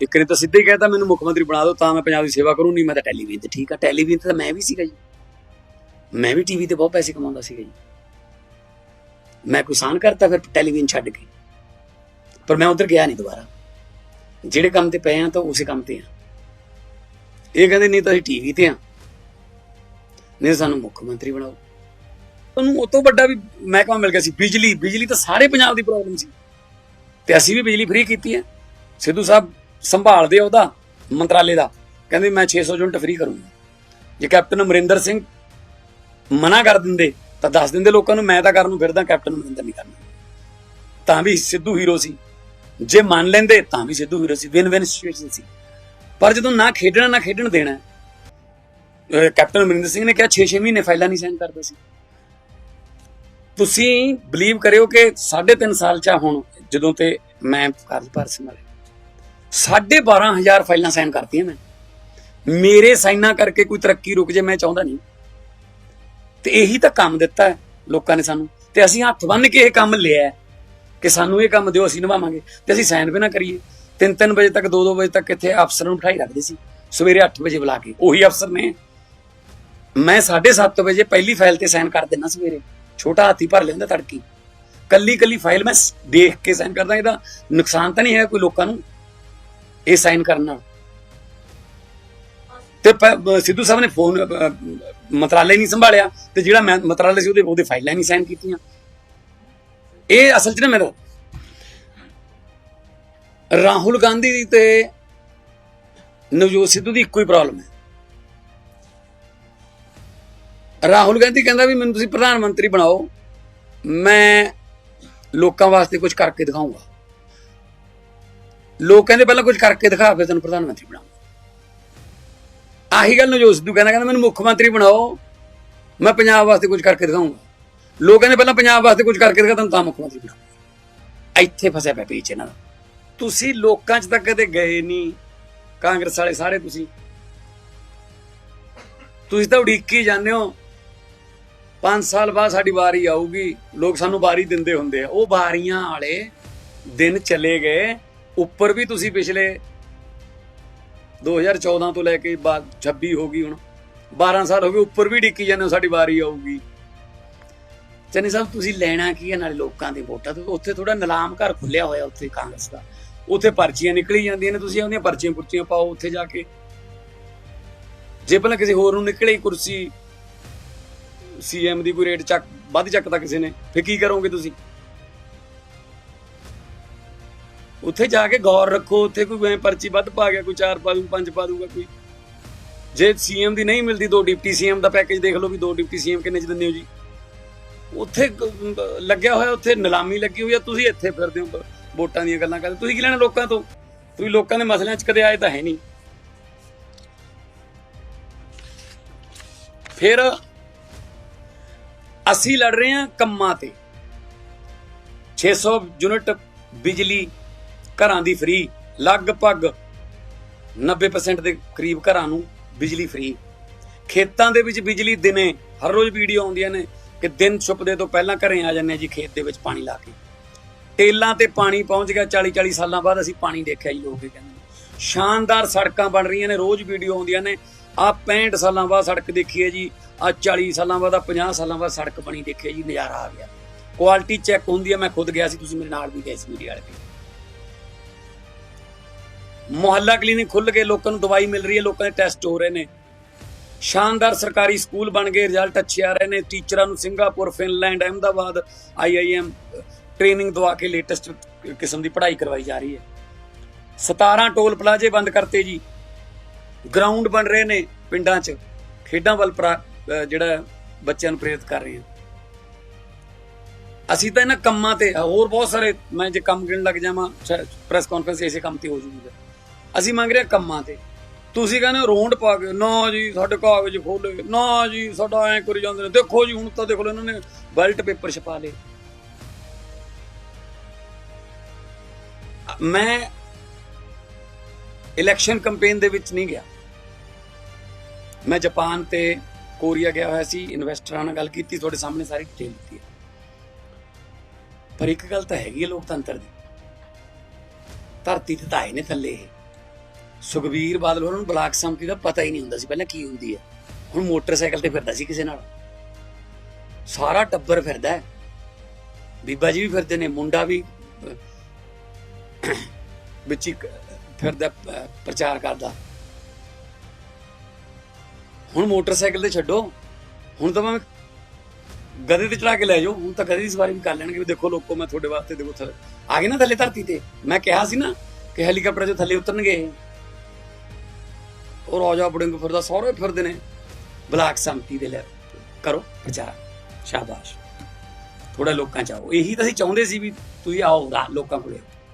ਇੱਕ ਨੇ ਤਾਂ ਸਿੱਧੇ ਹੀ ਕਹਿਤਾ ਮੈਨੂੰ ਮੁੱਖ ਮੰਤਰੀ ਬਣਾ ਦਿਓ, ਤਾਂ ਮੈਂ ਪੰਜਾਬ ਦੀ ਸੇਵਾ ਕਰੂੰ, ਨਹੀਂ ਮੈਂ ਤਾਂ ਟੈਲੀਵਿਜ਼ਨ ਤੇ ਠੀਕ ਆ। ਟੈਲੀਵਿਜ਼ਨ ਤੇ ਤਾਂ ਮੈਂ ਵੀ ਸੀਗਾ ਜੀ। ਮੈਂ ਵੀ ਟੀਵੀ ਤੇ ਬਹੁਤ ਪੈਸੇ ਕਮਾਉਂਦਾ ਸੀਗਾ ਜੀ। ਮੈਂ ਕੁਸਾਨ ਕਰਤਾ ਫਿਰ ਟੈਲੀਵਿਜ਼ਨ ਛੱਡ ਕੇ। ਪਰ ਮੈਂ ਉਧਰ ਗਿਆ ਨਹੀਂ ਦੁਬਾਰਾ। ਜਿਹੜੇ ਕੰਮ ਤੇ ਪਏ ਆ ਤਾਂ ਉਸੇ ਕੰਮ ਤੇ ਆ। ਇਹ ਕਹਿੰਦੇ, ਨਹੀਂ ਤਾਂ ਅਸੀਂ ਟੀਵੀ ਤੇ ਆ। ਨਹੀਂ ਤਾਂ ਸਾਨੂੰ ਮੁੱਖ ਮੰਤਰੀ ਬਣਾਓ। ਉਹਨੂੰ ਉਹ ਤੋਂ ਵੱਡਾ ਵੀ ਮਹਿਕਮਾ ਮਿਲ ਗਿਆ ਸੀ। ਬਿਜਲੀ ਬਿਜਲੀ ਤਾਂ ਸਾਰੇ ਪੰਜਾਬ ਦੀ ਪ੍ਰੋਬਲਮ ਸੀ। ਤੇ ਅਸੀਂ ਵੀ ਬਿਜਲੀ ਫ੍ਰੀ ਕੀਤੀ ਹੈ। ਸਿੱਧੂ ਸਾਹਿਬ ਸੰਭਾਲਦੇ ਉਹਦਾ, ਮੰਤਰਾਲੇ ਦਾ। ਕਹਿੰਦੇ ਮੈਂ 600 ਯੂਨਿਟ ਫ੍ਰੀ ਕਰੂੰਗਾ। ਜੇ ਕੈਪਟਨ ਅਮਰਿੰਦਰ ਸਿੰਘ ਮਨਾ ਕਰ ਦਿੰਦੇ, ਤਾਂ ਦੱਸ ਦਿੰਦੇ ਲੋਕਾਂ ਨੂੰ, ਮੈਂ ਤਾਂ ਕਰਨ ਨੂੰ ਫਿਰਦਾ, ਕੈਪਟਨ ਅਮਰਿੰਦਰ ਨਹੀਂ ਕਰਨਾ। ਤਾਂ ਵੀ ਸਿੱਧੂ ਹੀਰੋ ਸੀ। ਜੇ ਮੰਨ ਲੈਂਦੇ, ਤਾਂ ਵੀ ਸਿੱਧੂ ਹੀਰੋ ਸੀ। ਵਿਨ ਵਿਨ ਸਿਚੁਏਸ਼ਨ ਸੀ। ਪਰ ਜਦੋਂ ਨਾ ਖੇਡਣਾ, ਨਾ ਖੇਡਣ ਦੇਣਾ ਕੈਪਟਨ ਅਮਰਿੰਦਰ ਸਿੰਘ ਨੇ ਕਿਹਾ 6-6 ਮਹੀਨੇ ਫਾਈਲਾਂ ਨਹੀਂ ਸਾਈਨ ਕਰਦੇ ਸੀ। ਤੁਸੀਂ ਬਲੀਵ ਕਰਿਓ ਕਿ 3.5 ਸਾਲ ਚ ਹੁਣ, ਜਦੋਂ ਤੇ ਮੈਂ ਕਾਰਜਭਾਰ ਸੰਭਾਲਿਆ। 12500 ਫਾਈਲਾਂ ਸਾਈਨ ਕਰਤੀਆਂ ਮੈਂ। ਮੇਰੇ ਸਾਈਨਾਂ ਕਰਕੇ ਕੋਈ ਤਰੱਕੀ ਰੁਕ ਜੇ, ਮੈਂ ਚਾਹੁੰਦਾ ਨਹੀਂ। ਤੇ ਇਹੀ ਤਾਂ ਕੰਮ ਦਿੱਤਾ ਲੋਕਾਂ ਨੇ ਸਾਨੂੰ। ਤੇ ਅਸੀਂ ਹੱਥ ਬੰਨ ਕੇ ਇਹ ਕੰਮ ਲਿਆ ਕਿ ਸਾਨੂੰ ਇਹ ਕੰਮ ਦਿਓ, ਅਸੀਂ ਨਿਭਾਵਾਂਗੇ। ਤੇ ਅਸੀਂ ਸਾਈਨ ਵੀ ਨਾ ਕਰੀਏ। 3-3 ਵਜੇ ਤੱਕ 2-2 ਵਜੇ ਤੱਕ ਇੱਥੇ ਅਫਸਰ ਨੂੰ ਬਿਠਾਈ ਰੱਖਦੇ ਸੀ। ਸਵੇਰੇ 8 ਵਜੇ ਬੁਲਾ ਕੇ। ਉਹੀ ਅਫਸਰ ਨੇ। ਮੈਂ 7:30 ਵਜੇ ਪਹਿਲੀ ਫਾਈਲ ਤੇ ਸਾਈਨ ਕਰ ਦਿੰਦਾ ਸਵੇਰੇ। ਛੋਟਾ ਹਾਥੀ ਭਰ ਲੈਂਦਾ ਤੜਕੀ। ਕੱਲੀ ਕੱਲੀ ਫਾਈਲ ਮੈਂ ਦੇਖ ਕੇ ਸਾਈਨ ਕਰਦਾ। ਇਹਦਾ ਨੁਕਸਾਨ ਤਾਂ ਨਹੀਂ ਹੈ ਕੋਈ ਲੋਕਾਂ ਨੂੰ? ਇਹ ਸਾਈਨ ਕਰਨਾ। ਨਾਲ ਤੇ ਸਿੱਧੂ ਸਾਹਿਬ ਨੇ ਫੋਨ ਮੰਤਰਾਲੇ ਨਹੀਂ ਸੰਭਾਲਿਆ ਤੇ ਜਿਹੜਾ ਮੈਂ ਮੰਤਰਾਲੇ ਸੀ ਉਹਦੇ ਉਹਦੇ ਫਾਈਲਾਂ ਨਹੀਂ ਸਾਈਨ ਕੀਤੀਆਂ। ਇਹ ਅਸਲ 'ਚ ਨਾ ਮੇਰਾ ਰਾਹੁਲ ਗਾਂਧੀ ਦੀ ਤੇ ਨਵਜੋਤ ਸਿੱਧੂ ਦੀ ਇੱਕੋ ਹੀ ਪ੍ਰੋਬਲਮ ਹੈ। ਰਾਹੁਲ ਗਾਂਧੀ ਕਹਿੰਦਾ ਵੀ ਮੈਨੂੰ ਤੁਸੀਂ ਪ੍ਰਧਾਨ ਮੰਤਰੀ ਬਣਾਓ, ਮੈਂ ਲੋਕਾਂ ਵਾਸਤੇ ਕੁਝ ਕਰਕੇ ਦਿਖਾਊਂਗਾ। ਲੋਕ ਕਹਿੰਦੇ ਪਹਿਲਾਂ ਕੁਝ ਕਰਕੇ ਦਿਖਾ, ਫਿਰ ਤੈਨੂੰ ਪ੍ਰਧਾਨ ਮੰਤਰੀ ਬਣਾਓ ਆਹੀ ਗੱਲ ਨਵਜੋਤ ਸਿੱਧੂ ਕਹਿੰਦਾ ਕਹਿੰਦਾ ਮੈਨੂੰ ਮੁੱਖ ਮੰਤਰੀ ਬਣਾਓ, ਮੈਂ ਪੰਜਾਬ ਵਾਸਤੇ ਕੁਝ ਕਰਕੇ ਦਿਖਾਊਂਗਾ ਲੋਕ ਕਹਿੰਦੇ ਪਹਿਲਾਂ ਪੰਜਾਬ ਵਾਸਤੇ ਕੁਝ ਕਰਕੇ ਦਿਖਾ, ਤੈਨੂੰ ਤਾਂ ਮੁੱਖ ਮੰਤਰੀ ਬਣਾਉਂਗਾ ਇੱਥੇ ਫਸਿਆ ਪਿਆ ਪੀਛੇ ਇਹਨਾਂ ਦਾ। ਤੁਸੀਂ ਲੋਕਾਂ 'ਚ ਤਾਂ ਕਦੇ ਗਏ ਨਹੀਂ, ਕਾਂਗਰਸ ਵਾਲੇ ਸਾਰੇ ਤੁਸੀਂ। ਤੁਸੀਂ ਤਾਂ ਉਡੀਕੀ ਜਾਂਦੇ ਹੋ। 5 ਸਾਲ ਬਾਅਦ ਸਾਡੀ ਵਾਰੀ ਆਊਗੀ, ਲੋਕ ਸਾਨੂੰ ਵਾਰੀ ਦਿੰਦੇ ਹੁੰਦੇ ਆ। ਉਹ ਵਾਰੀਆਂ ਵਾਲੇ ਦਿਨ ਚਲੇ ਗਏ। ਉੱਪਰ ਵੀ ਤੁਸੀਂ ਪਿਛਲੇ 2014 ਤੋਂ ਲੈ ਕੇ ਬਾਅਦ 26 ਹੋ ਗਈ ਹੁਣ। 12 ਸਾਲ ਹੋ ਗਏ, ਉੱਪਰ ਵੀ ਡਿੱਕੀ ਜਾਂਦੇ ਹੋ, ਸਾਡੀ ਵਾਰੀ ਆਊਗੀ। ਚੰਨੀ ਸਾਹਿਬ, ਤੁਸੀਂ ਲੈਣਾ ਕੀ ਹੈ ਨਾਲੇ ਲੋਕਾਂ ਦੇ ਵੋਟਾਂ ਤੋਂ? ਉੱਥੇ ਥੋੜਾ ਨਿਲਾਮ ਘਰ ਖੁੱਲਿਆ ਹੋਇਆ ਉੱਥੇ ਕਾਂਗਰਸ ਦਾ। ਉੱਥੇ ਪਰਚੀਆਂ ਨਿਕਲੀ ਜਾਂਦੀਆਂ ਨੇ, ਤੁਸੀਂ ਉਹਦੀਆਂ ਪਰਚੀਆਂ ਪੁਰਚੀਆਂ ਪਾਓ ਉੱਥੇ ਜਾ ਕੇ। ਜੇ ਪਹਿਲਾਂ ਕਿਸੇ ਹੋਰ ਨੂੰ ਨਿਕਲੇ ਕੁਰਸੀ, ਸੀਐਮ ਦੀ ਕੋਈ ਰੇਟ ਚੱਕ, ਵੱਧ ਚੱਕਦਾ ਕਿਸੇ ਨੇ, ਫਿਰ ਕੀ ਕਰੋਗੇ ਤੁਸੀਂ? ਉੱਥੇ ਜਾ ਕੇ ਗੌਰ ਰੱਖੋ, ਉੱਥੇ ਕੋਈ ਪਰਚੀ ਵੱਧ ਪਾ ਗਿਆ, ਕੋਈ ਚਾਰ ਪਾ ਦੂ ਪੰਜ ਪਾ ਦੂਗਾ ਕੋਈ। ਜੇ ਸੀਐਮ ਦੀ ਨਹੀਂ ਮਿਲਦੀ ਦੋ ਡਿਪਟੀ ਸੀਐਮ ਦਾ ਪੈਕੇਜ ਦੇਖ ਲਓ ਵੀ ਦੋ ਡਿਪਟੀ ਸੀਐਮ ਕਿੰਨੇ ਚ ਦਿੰਦੇ ਹੋ ਜੀ। ਉੱਥੇ ਲੱਗਿਆ ਹੋਇਆ, ਉੱਥੇ ਨਿਲਾਮੀ ਲੱਗੀ ਹੋਈ ਆ, ਤੁਸੀਂ ਇੱਥੇ ਫਿਰਦੇ ਹੋ ਵੋਟਾਂ ਦੀਆਂ ਗੱਲਾਂ ਕਰਦੇ ਤੁਸੀਂ ਕੀ ਲੈਣਾ ਲੋਕਾਂ ਤੋਂ? ਤੁਸੀਂ ਲੋਕਾਂ ਦੇ ਮਸਲਿਆਂ 'ਚ ਕਦੇ ਆਏ ਤਾਂ ਹੈ ਨਹੀਂ। ਫਿਰ ਅਸੀਂ ਲੜ ਰਹੇ ਹਾਂ ਕੰਮਾਂ ਤੇ। 600 ਯੂਨਿਟ ਬਿਜਲੀ ਘਰਾਂ ਦੀ ਫ੍ਰੀ ਲਗਭਗ 90% ਦੇ ਕਰੀਬ ਘਰਾਂ ਨੂੰ ਬਿਜਲੀ ਫ੍ਰੀ ਖੇਤਾਂ ਦੇ ਵਿੱਚ ਬਿਜਲੀ ਦਿਨੇ ਹਰ ਰੋਜ਼ ਵੀਡੀਓ ਆਉਂਦੀਆਂ ਨੇ ਕਿ ਦਿਨ ਛੁਪਦੇ ਤੋਂ ਪਹਿਲਾਂ ਘਰੇ ਆ ਜਾਂਦੇ ਆ ਜੀ, ਖੇਤ ਦੇ ਵਿੱਚ ਪਾਣੀ ਲਾ ਕੇ। ਟੇਲਾਂ ਤੇ ਪਾਣੀ ਪਹੁੰਚ ਗਿਆ 40 40 ਸਾਲਾਂ ਬਾਅਦ ਅਸੀਂ ਪਾਣੀ ਦੇਖਿਆ ਜੀ, ਲੋਕ ਇਹ ਕਹਿੰਦੇ ਸ਼ਾਨਦਾਰ ਸੜਕਾਂ ਬਣ ਰਹੀਆਂ ਨੇ, ਰੋਜ਼ ਵੀਡੀਓ ਆਉਂਦੀਆਂ ਨੇ। ਆ 65 ਸਾਲਾਂ ਬਾਅਦ ਸੜਕ ਦੇਖੀ ਹੈ ਜੀ, ਆ 40 ਸਾਲਾਂ ਬਾਅਦ, ਆ 50 ਸਾਲਾਂ ਬਾਅਦ ਸੜਕ ਬਣੀ, ਦੇਖੀ ਹੈ ਜੀ, ਨਜ਼ਾਰਾ ਆ ਗਿਆ। ਕੁਆਲਿਟੀ ਚੈੱਕ ਹੁੰਦੀ ਹੈ, ਮੈਂ ਖੁਦ ਗਿਆ ਸੀ, ਤੁਸੀਂ ਮੇਰੇ ਨਾਲ ਵੀ ਗਏ ਸੀ ਮੀਡੀਆ ਵਾਲੇ ਮੁਹੱਲਾ ਕਲੀਨਿਕ ਖੁੱਲ ਗਏ ਲੋਕਾਂ ਨੂੰ ਦਵਾਈ ਮਿਲ ਰਹੀ ਹੈ, ਲੋਕਾਂ ਦੇ ਟੈਸਟ ਹੋ ਰਹੇ ਨੇ। ਸ਼ਾਨਦਾਰ ਸਰਕਾਰੀ ਸਕੂਲ ਬਣ ਗਏ, ਰਿਜ਼ਲਟ ਅੱਛੇ ਆ ਰਹੇ ਨੇ। ਟੀਚਰਾਂ ਨੂੰ Singapore, Finland, Ahmedabad IIM training ਦਵਾ ਕੇ ਲੇਟੈਸਟ ਕਿਸਮ ਦੀ ਪੜ੍ਹਾਈ ਕਰਵਾਈ ਜਾ ਰਹੀ ਹੈ। 17 ਟੋਲ ਪਲਾਜ਼ੇ ਬੰਦ ਕਰਤੇ ਜੀ। ਗਰਾਊਂਡ ਬਣ ਰਹੇ ਨੇ ਪਿੰਡਾਂ 'ਚ। ਖੇਡਾਂ ਵੱਲ ਪ੍ਰਾ- ਜਿਹੜਾ ਬੱਚਿਆਂ ਨੂੰ ਪ੍ਰੇਰਿਤ ਕਰ ਰਹੇ ਹਾਂ। ਅਸੀਂ ਤਾਂ ਇਹਨਾਂ ਕੰਮਾਂ ਤੇ ਹੋਰ ਬਹੁਤ ਸਾਰੇ ਮੈਂ ਜੇ ਕੰਮ ਗਿਣ ਲੱਗ ਜਾਵਾਂ ਪ੍ਰੈਸ ਕਾਨਫਰੰਸ ਇਸੇ ਕੰਮ ਤੇ ਹੋ ਜੂਗੀ ਅਸੀਂ ਮੰਗ ਰਹੇ ਹਾਂ ਕੰਮਾਂ ਤੇ। ਤੁਸੀਂ ਕਹਿੰਦੇ ਹੋ ਰੋਂਡ ਪਾ ਕੇ, ਨਾ ਜੀ, ਸਾਡੇ ਕਾਗਜ਼ ਖੋਲੇ ਨਾ ਜੀ, ਸਾਡਾ ਐ ਕਰੀ ਜਾਂਦੇ ਨੇ। ਦੇਖੋ ਜੀ, ਹੁਣ ਤਾਂ ਦੇਖ ਲਓ ਇਹਨਾਂ ਨੇ ਬੈਲਟ ਪੇਪਰ ਛਪਾ ਲਏ। ਮੈਂ ਇਲੈਕਸ਼ਨ ਕੈਂਪੇਨ ਦੇ ਵਿੱਚ ਨਹੀਂ ਗਿਆ। ਮੈਂ ਜਾਪਾਨ ਤੇ ਕੋਰੀਆ ਗਿਆ ਹੋਇਆ ਸੀ, ਇਨਵੈਸਟਰਾਂ ਨਾਲ ਗੱਲ ਕੀਤੀ, ਤੁਹਾਡੇ ਸਾਹਮਣੇ ਸਾਰੀ ਡਿਟੇਲ ਦਿੱਤੀ ਹੈ। ਪਰ ਇੱਕ ਗੱਲ ਤਾਂ ਹੈਗੀ ਹੈ ਲੋਕਤੰਤਰ ਦੀ। ਧਰਤੀ ਤੇ ਤਾਂ ਆਏ ਨੇ ਥੱਲੇ ਇਹ। ਸੁਖਬੀਰ ਬਾਦਲ ਹੋਰਾਂ ਨੂੰ ਬਲਾਕ ਸੰਮਤੀ ਦਾ ਪਤਾ ਹੀ ਨਹੀਂ ਹੁੰਦਾ ਸੀ ਪਹਿਲਾਂ ਕੀ ਹੁੰਦੀ ਹੈ। ਹੁਣ ਮੋਟਰਸਾਈਕਲ ਤੇ ਫਿਰਦਾ ਸੀ ਕਿਸੇ ਨਾਲ। ਸਾਰਾ ਟੱਬਰ ਫਿਰਦਾ ਹੈ। ਬੀਬਾ ਜੀ ਵੀ ਫਿਰਦੇ ਨੇ, ਮੁੰਡਾ ਵੀ ਵਿੱਚ ਫਿਰਦਾ ਪ੍ਰਚਾਰ ਕਰਦਾ। ਹੁਣ ਮੋਟਰਸਾਈਕਲ ਤੇ ਛੱਡੋ। ਹੁਣ ਤਾਂ ਮੈਂ ਗਧੇ ਤੇ ਚੜਾ ਕੇ ਲੈ ਜਾਓ। ਹੁਣ ਤਾਂ ਗਧੇ ਦੀ ਸਵਾਰੀ ਵੀ ਕਰ ਲੈਣਗੇ ਵੀ ਦੇਖੋ ਲੋਕੋ, ਮੈਂ ਤੁਹਾਡੇ ਵਾਸਤੇ ਦੇਖੋ ਥੱਲੇ ਆ ਗਏ ਨਾ ਥੱਲੇ ਧਰਤੀ ਤੇ। ਮੈਂ ਕਿਹਾ ਸੀ ਨਾ ਕਿ ਹੈਲੀਕਾਪਟਰ ਚੋਂ ਥੱਲੇ ਉਤਰਨਗੇ। ਉਹ ਰਾਜਾ ਬੜਿੰਗ ਫਿਰਦਾ, ਸਾਰੇ ਫਿਰਦੇ ਨੇ। ਬਲਾਕ ਸੰਮਤੀ ਦੇ ਲੈ ਕਰੋ ਪ੍ਰਚਾਰ। ਸ਼ਾਬਾਸ਼। ਥੋੜਾ ਲੋਕਾਂ ਚ ਆਓ। ਇਹੀ ਤਾਂ ਅਸੀਂ ਚਾਹੁੰਦੇ ਸੀ ਵੀ ਤੁਸੀਂ ਆਓ ਰਾ- ਲੋਕਾਂ ਕੋਲੇ